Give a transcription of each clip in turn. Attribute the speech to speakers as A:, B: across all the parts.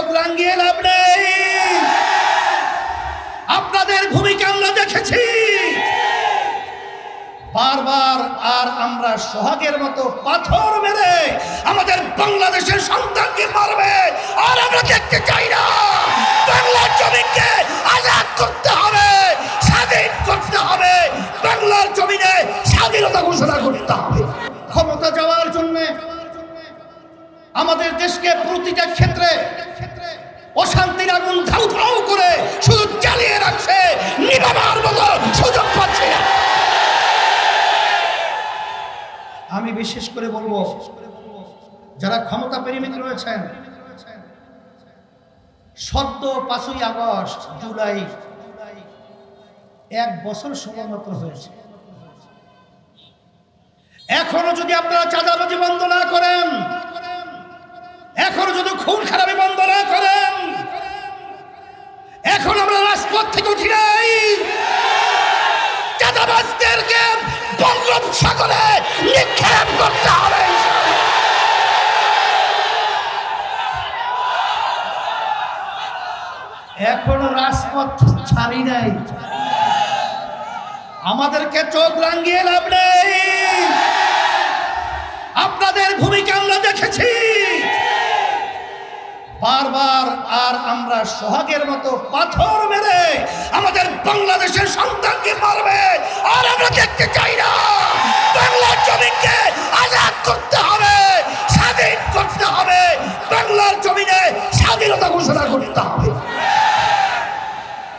A: চোখ রাঙ্গিয়ে লাভ নেই। আপনাদের ভূমিকা আমরা দেখেছি। বারবার আর আমরা সোহাগের মতো পাথর মেরে আমাদের বাংলাদেশের সন্তানকে মারবে, আর আমরা দেখতে চাই না। বাংলার জমিকে আজাদ করতে হবে, স্বাধীন করতে হবে। বাংলার জমিনে স্বাধীনতা ঘোষণা করতে হবে। ক্ষমতা যাওয়ার জন্য আমাদের দেশকে প্রতিটা ক্ষেত্রে অশান্তির আগুন ধাউ ধাউ করে শুধু জ্বালিয়ে রাখছে নিবাবার মতো সুযোগ পাচ্ছে আমি বিশেষ করে বলব, যারা ক্ষমতা পেরিমিত রয়েছেন, সদ্য পাঁচই আগস্ট, জুলাই এক বছর সময় মাত্র হয়েছে। এখনও যদি আপনারা চাঁদাবাজি বন্ধ না করেন, এখনও যদি খুন খারাপি বন্ধ না করেন এখন আমরা রাজপথ থেকে উঠি নাই। চাঁদাবাজদেরকে বঙ্গোপসাগরে নিক্ষেপ করতে হবে। এখনও রাজপথ ছাড়ি নাই। আমাদেরকে চোখ রাঙ্গিয়ে লাভ নেই। আপনাদের ভূমিকা আমরা দেখেছি। বারবার আর আমরা সোহাগের মতো পাথর মেরে আমাদের বাংলাদেশের সন্তানকে মারবে। আর আমরা দেখতে চাই না। বাংলার জমিকে আজাদ করতে হবে, স্বাধীন করতে হবে। বাংলার জমিনে স্বাধীনতা ঘোষণা করতে হবে।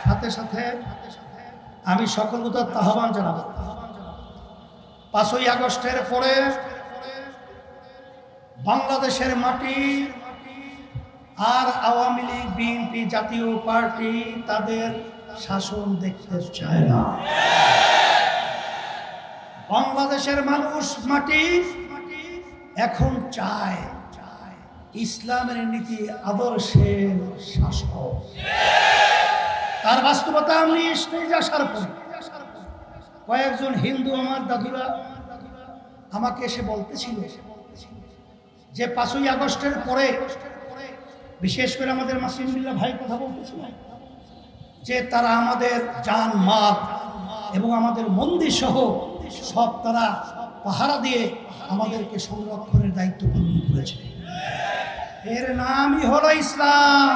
A: সাথে সাথে আমি সকল উদার আহ্বান জানাব। পাঁচই আগস্টের পরে বাংলাদেশের মাটি আর আওয়ামী লীগ, বিএনপি জাতীয় পার্টি তাদের শাসন দেখতে চায় না। বাংলাদেশের মানুষ মাটি এখন চায় ইসলামের নীতি আদর্শের শাসক। তার বাস্তবতা আমি আসার পর কয়েকজন হিন্দু আমার দাদুরা আমাকে এসে বলতেছিল যে পাঁচই আগস্টের পরে বিশেষ করে আমাদের মাসিমুল্লাহ ভাই কথা বলতেছিল যে তারা আমাদের জান মাল এবং আমাদের মন্দির সহ সব তারা পাহারা দিয়ে আমাদেরকে সংরক্ষণের দায়িত্ব পালন করেছে। এর নামই হলো ইসলাম।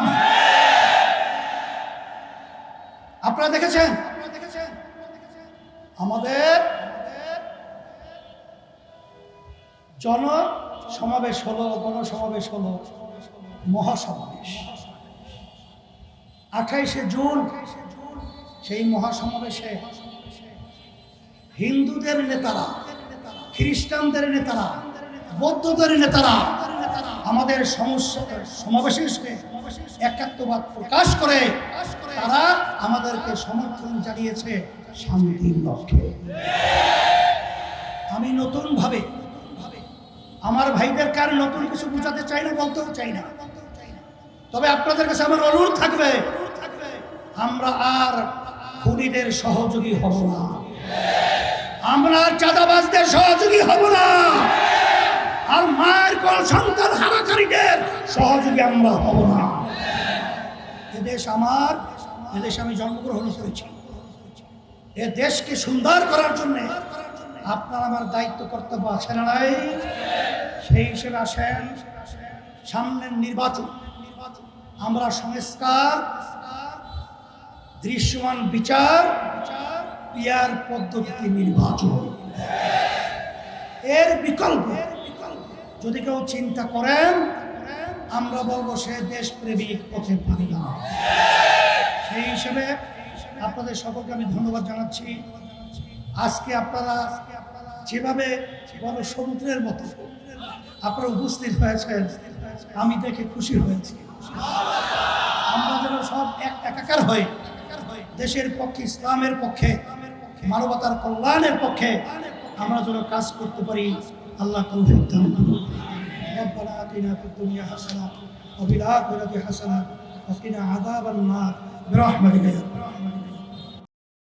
A: আপনারা দেখেছেন? আমাদের জন সমাবেশ হলো, গণসমাবেশ হলো। মহাসমাবেশ। আঠাইশে জুন, সেই মহাসমাবেশে হিন্দুদের নেতারা, খ্রিস্টানদের নেতারা, বৌদ্ধদের নেতারা আমাদের সমস্যা সমাবেশে একাত্মবাদ প্রকাশ করে, তারা আমাদেরকে সমর্থন জানিয়েছে শান্তির লক্ষ্যে। আমি নতুনভাবে আমার ভাইদের কার নতুন কিছু বোঝাতে চাই না, বলতেও চাই না। তবে আপনাদের কাছে আমার অনুরোধ থাকবে, আমরা আর খুনিদের সহযোগী হব না। আমরা আর চাঁদাবাজদের সহযোগী হব না। আর মায়ের কল সন্তান হারাকারীদের সহযোগী আমরা হব না। এদেশ আমার এদেশে আমি জন্মগ্রহণ করেছি। এ দেশকে সুন্দর করার জন্য আপনার আমার দায়িত্ব কর্তব্য আছে না নাই? সেই হিসেবে আসেন সামনের নির্বাচন। আমরা সংস্কার, দৃশ্যমান বিচার পিয়ার পদ্ধতিতে নির্বাচন। এর বিকল্প, যদি কেউ চিন্তা করেন, আমরা বলব সে দেশপ্রেমিক হতে পারি না। সেই হিসেবে আপনাদের সকলকে আমি ধন্যবাদ জানাচ্ছি। আজকে আপনারা যেভাবে যেভাবে সমুদ্রের মতো আপনারা উপস্থিত হয়েছেন আমি দেখে খুশি হয়েছি আমরা যেন সব এক একাকার হই দেশের পক্ষে ইসলামের পক্ষে মানবতার কল্যাণের পক্ষে আমরা যেন কাজ করতে পারি আল্লাহ তৌফিক দান করুন ربنا آتنا في الدنيا حسنة وفي الآخرة حسنة وقنا عذاب النار برحمتك يا رب